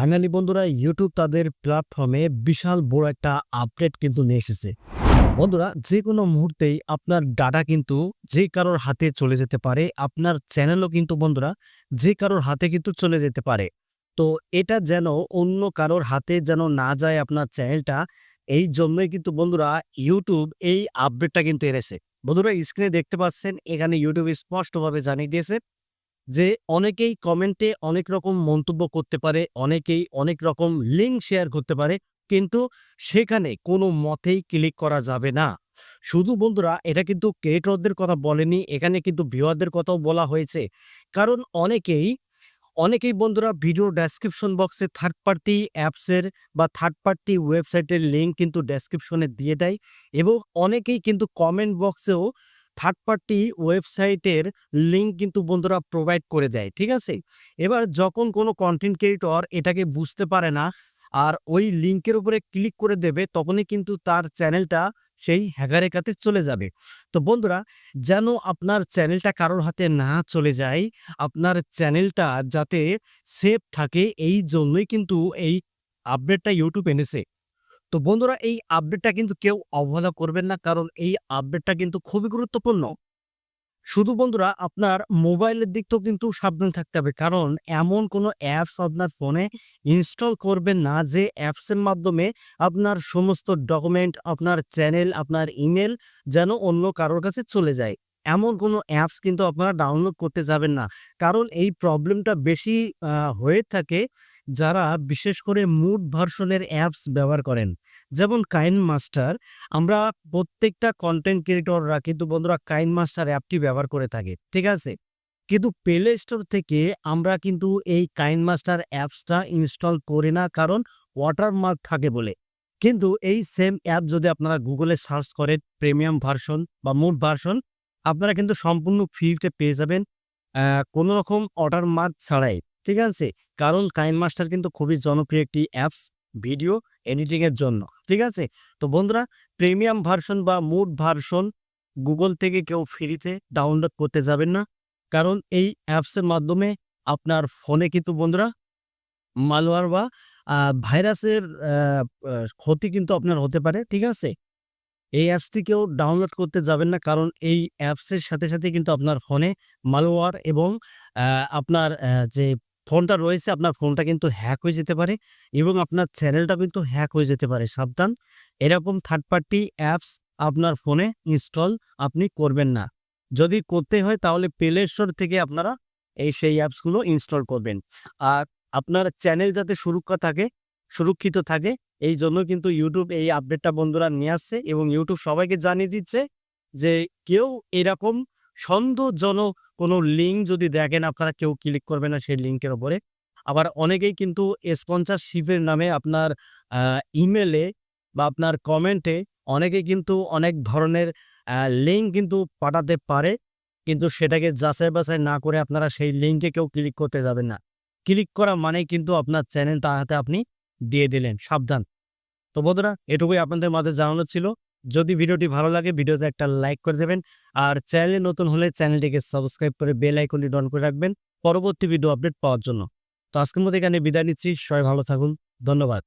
Finally বন্ধুরা YouTube তাদের প্ল্যাটফর্মে বিশাল বড় একটা আপডেট কিন্তু নিয়ে এসেছে। বন্ধুরা যে কোনো মুহূর্তেই আপনার ডাটা কিন্তু যে কারোর হাতে চলে যেতে পারে, আপনার চ্যানেলও কিন্তু বন্ধুরা, যে কারোর হাতে কিন্তু চলে যেতে পারে। তো এটা যেন অন্য কারোর হাতে যেন না যায় আপনার চ্যানেলটা এই জন্যই কিন্তু বন্ধুরা ইউটিউব এই আপডেটটা কিন্তু এনেছে। বন্ধুরা স্ক্রিনে দেখতে পাচ্ছেন, এখানে ইউটিউব স্পষ্টভাবে জানিয়ে দিয়েছে। যে অনেকেই কমেন্টে অনেক রকম মন্তব্য করতে পারে, অনেকেই অনেক রকম লিঙ্ক শেয়ার করতে পারে, কিন্তু সেখানে কোনো মতেই ক্লিক করা যাবে না। শুধু বন্ধুরা, এটা কিন্তু ক্রিয়েটরদের কথা বলেনি, এখানে কিন্তু ভিউয়ারদের কথাও বলা হয়েছে। কারণ অনেকেই অনেকেই বন্ধুরা ভিডিও ডেসক্রিপশন বক্সে থার্ড পার্টি অ্যাপসের বা থার্ড পার্টি ওয়েবসাইটের লিঙ্ক কিন্তু ডেসক্রিপশনে দিয়ে দেয় এবং অনেকেই কিন্তু কমেন্ট বক্সেও থার্ড পার্টি ওয়েবসাইটের লিঙ্ক কিন্তু বন্ধুরা প্রোভাইড করে দেয়, ঠিক আছে? এবার যখন কোনো কন্টেন্ট ক্রিয়েটর এটাকে বুঝতে পারে না আর ওই লিঙ্কের উপরে ক্লিক করে দেবে, তখনই কিন্তু তার চ্যানেলটা সেই হ্যাকারের কাছে চলে যাবে। তো বন্ধুরা, যেন আপনার চ্যানেলটা কারোর হাতে না চলে যায়, আপনার চ্যানেলটা যাতে সেফ থাকে, এই জন্যই কিন্তু এই আপডেটটা ইউটিউব এনেছে। তো বন্ধুরা, এই আপডেটটা কিন্তু কেউ অবহেলা করবেন না, কারণ এই আপডেটটা কিন্তু খুবই গুরুত্বপূর্ণ। শুধু বন্ধুরা, আপনার মোবাইলের দিক থেকেও কিন্তু সাবধান থাকতে হবে। কারণ এমন কোনো অ্যাপস আপনার ফোনে ইনস্টল করবেন না যে অ্যাপসের মাধ্যমে আপনার সমস্ত ডকুমেন্ট আপনার চ্যানেল আপনার ইমেল যেন অন্য কারোর কাছে চলে যায়। এমন কোনো অ্যাপস কিন্তু আপনারা ডাউনলোড করতে যাবেন না। কারণ এই প্রবলেমটা বেশি হয়ে থাকে যারা বিশেষ করে মুড ভার্সনের অ্যাপস ব্যবহার করেন। যেমন কাইন মাস্টার আমরা প্রত্যেকটা কন্টেন্ট ক্রিয়েটররা কিন্তু বন্ধুরা কাইন মাস্টার অ্যাপটি ব্যবহার করে থাকে, ঠিক আছে? কিন্তু প্লে স্টোর থেকে আমরা কিন্তু এই কাইন মাস্টার অ্যাপসটা ইনস্টল করি না কারণ ওয়াটারমার্ক থাকে বলে। কিন্তু এই সেম অ্যাপ যদি আপনারা গুগলে সার্চ করেন প্রিমিয়াম ভার্সন বা মুড ভার্সন আপনারা কিন্তু সম্পূর্ণ ফ্রিতে পেয়ে যাবেন কোনো রকম ওয়াটারমার্ক ছাড়াই, ঠিক আছে? কারণ কাইন মাস্টার কিন্তু খুবই জনপ্রিয় একটি অ্যাপস ভিডিও এডিটিংয়ের জন্য, ঠিক আছে? তো বন্ধুরা প্রিমিয়াম ভার্সন বা মুড ভার্সন গুগল থেকে কেউ ফ্রিতে ডাউনলোড করতে যাবেন না। কারণ এই অ্যাপসের মাধ্যমে আপনার ফোনে কিন্তু বন্ধুরা মালওয়ার বা ভাইরাসের ক্ষতি কিন্তু আপনার হতে পারে, ঠিক আছে? এই অ্যাপসটি কেউ ডাউনলোড করতে যাবেন না। কারণ এই অ্যাপসের সাথে সাথে কিন্তু আপনার ফোনে মালওয়ার এবং আপনার যে ফোনটা রয়েছে, আপনার ফোনটা কিন্তু হ্যাক হয়ে যেতে পারে এবং আপনার চ্যানেলটা কিন্তু হ্যাক হয়ে যেতে পারে। সাবধান, এরকম থার্ড পার্টি অ্যাপস আপনার ফোনে ইনস্টল আপনি করবেন না। যদি করতে হয় তাহলে প্লে স্টোর থেকে আপনারা এই সেই অ্যাপসগুলো ইনস্টল করবেন। আর আপনার চ্যানেল যাতে সুরক্ষা থাকে সুরক্ষিত থাকে। এই জন্য কিন্তু ইউটিউব এই আপডেটটা বন্ধুরা নিয়ে আসছে এবং ইউটিউব সবাইকে জানিয়ে দিচ্ছে যে কেউ এরকম সন্দেহজনক কোনো লিঙ্ক যদি দেখেন, আপনারা কেউ ক্লিক করবে না সেই লিঙ্কের ওপরে আবার অনেকেই কিন্তু স্পন্সারশিপের নামে আপনার ইমেলে বা আপনার কমেন্টে অনেকে কিন্তু অনেক ধরনের লিঙ্ক কিন্তু পাঠাতে পারে। কিন্তু সেটাকে যাচাই বাছাই না করে আপনারা সেই লিঙ্কে কেউ ক্লিক করতে যাবেন না। ক্লিক করা মানে কিন্তু আপনার চ্যানেল তার হাতে আপনি দিয়ে দিলেন, সাবধান। তো বন্ধুরা, এটুকুই আপনাদের মাঝে জানানো ছিল। যদি ভিডিওটি ভালো লাগে, ভিডিওতে একটা লাইক করে দেবেন। আর চ্যানেলে নতুন হলে চ্যানেলটিকে সাবস্ক্রাইব করে বেল আইকনটি ডন করে রাখবেন। পরবর্তী ভিডিও আপডেট পাওয়ার জন্য। তো আজকের মধ্যে এখানে বিদায় নিচ্ছি। সবাই ভালো থাকুন। ধন্যবাদ।